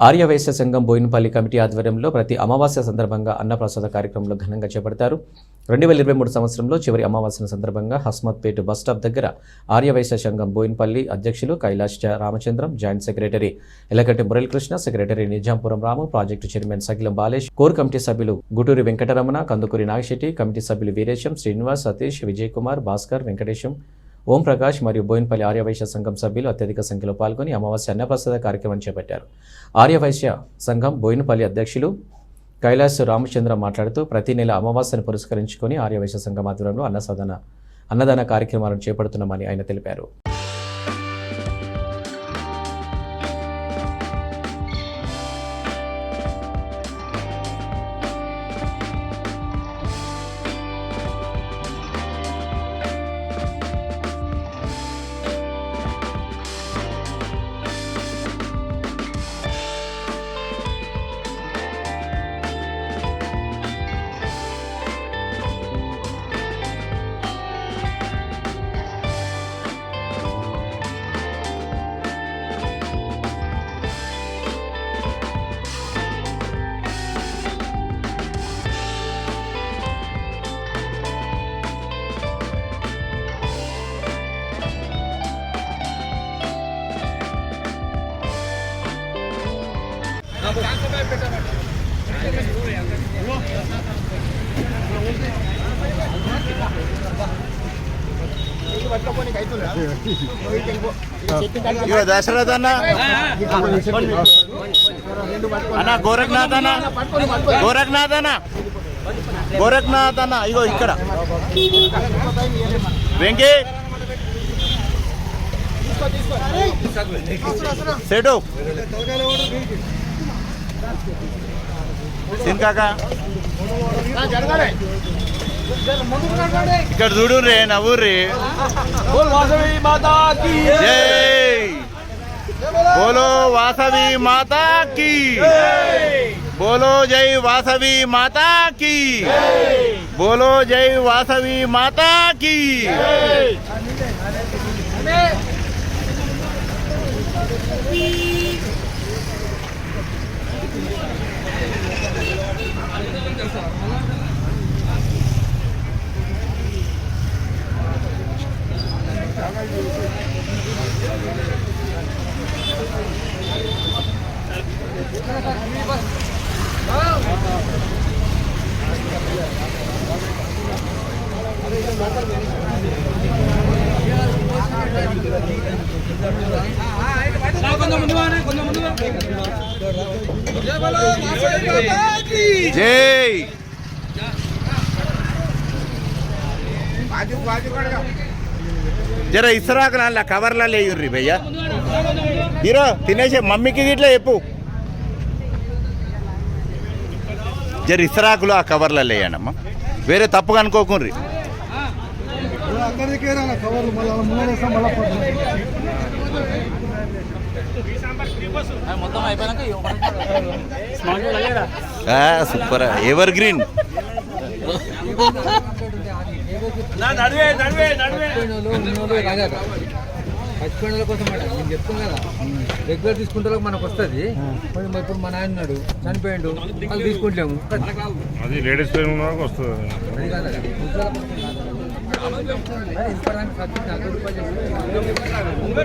ఆర్యవైశ్య సంఘం బోయినపల్లి కమిటీ ఆధ్వర్యంలో ప్రతి అమావాస్య సందర్భంగా అన్నప్రసాద కార్యక్రమంలో ఘనంగా చేపడతారు. రెండు వేల ఇరవై మూడు సంవత్సరంలో చివరి అమావాస్య సందర్భంగా హస్మత్పేట బస్ స్టాప్ దగ్గర ఆర్యవైశ్య సంఘం బోయినపల్లి అధ్యక్షులు Kailash Ramachandram joint secretary Elakati Muralikrishna secretary Nizampuram Ramu project chairman Sagilam Balesh core committee సభ్యులు గుటూరి వెంకటరమణ కందుకూరి నాగశెట్టి కమిటీ సభ్యులు వీరేశం శ్రీనివాస్ సతీష్ విజయ్ కుమార్ భాస్కర్ వెంకటేశం ఓం ప్రకాష్ మరియు బోయిన్పల్లి ఆర్యవైశ్య సంఘం సభ్యులు అత్యధిక సంఖ్యలో పాల్గొని అమావాస్య అన్నప్రసాద కార్యక్రమం చేపట్టారు. ఆర్యవైశ్య సంఘం బోయినపల్లి అధ్యక్షులు కైలాస్ రామచంద్ర మాట్లాడుతూ ప్రతి నెల అమావాస్యను పురస్కరించుకొని ఆర్యవైశ్య సంఘం ఆధ్వర్యంలో అన్నసాధన అన్నదాన కార్యక్రమాలను చేపడుతున్నామని ఆయన తెలిపారు. దశరథ అన్న. అన్న గోరఖనాథ్ అన్న. గోరఖనాథ్ అన్న. గోరఖనాథ్ అన్న. ఇగో ఇక్కడ. వెంకీ. సెటు. इकड़े नवूर्री बोलो वासवी माता की। बोलो जय वासवी माता की। बोलो जय वासवी माता की। జై. జర ఇసరాకు నాన్న కవర్లా లేయుర్రి భయ్యా. హీరో తినేసే మమ్మీకి గిట్లా చెప్పు. జర ఇసరాకులు ఆ కవర్లో లేయనమ్మా. వేరే తప్పుగా అనుకోకుండ్రి సూపర్. ఎవర్ గ్రీన్ పచ్చిపోయిన కోసం మాట నేను చెప్తాను కదా. రెగ్యులర్ తీసుకుంటే మనకు వస్తుంది. మరి మరి ఇప్పుడు మా నాయన ఉన్నాడు. చనిపోయిండు. వాళ్ళు తీసుకుంటాము అది లేడీస్ వస్తుంది. ಅಂತ ಹೇಳಿ ಅದು ಇಂಪಾರ್ಟೆಂಟ್ ಸಬ್ಜೆಕ್ಟ್ ಅದರ ಬಗ್ಗೆ ಮುಂಬೈ